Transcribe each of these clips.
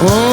Oh.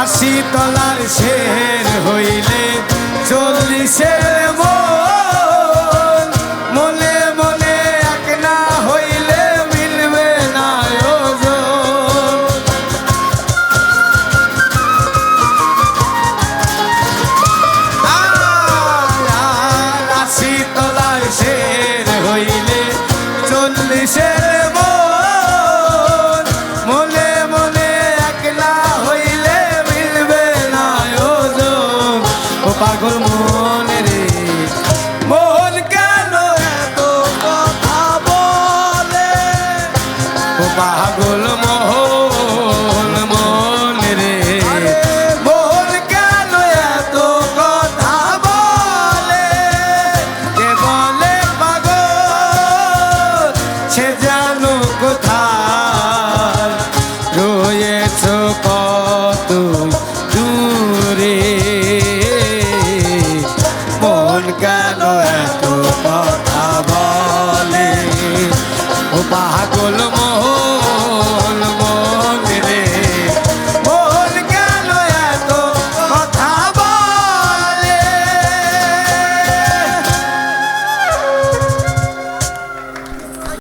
আশি তলার শের হইলে চল্লিশের মন পাগল মোহন মন রে। মন কেন এত কথা বলে? যে বলে পাগল? সে জানো কোথায়? রয়েছ কত দূরে? মন কেন এত কথা বলে? পাগল মোহন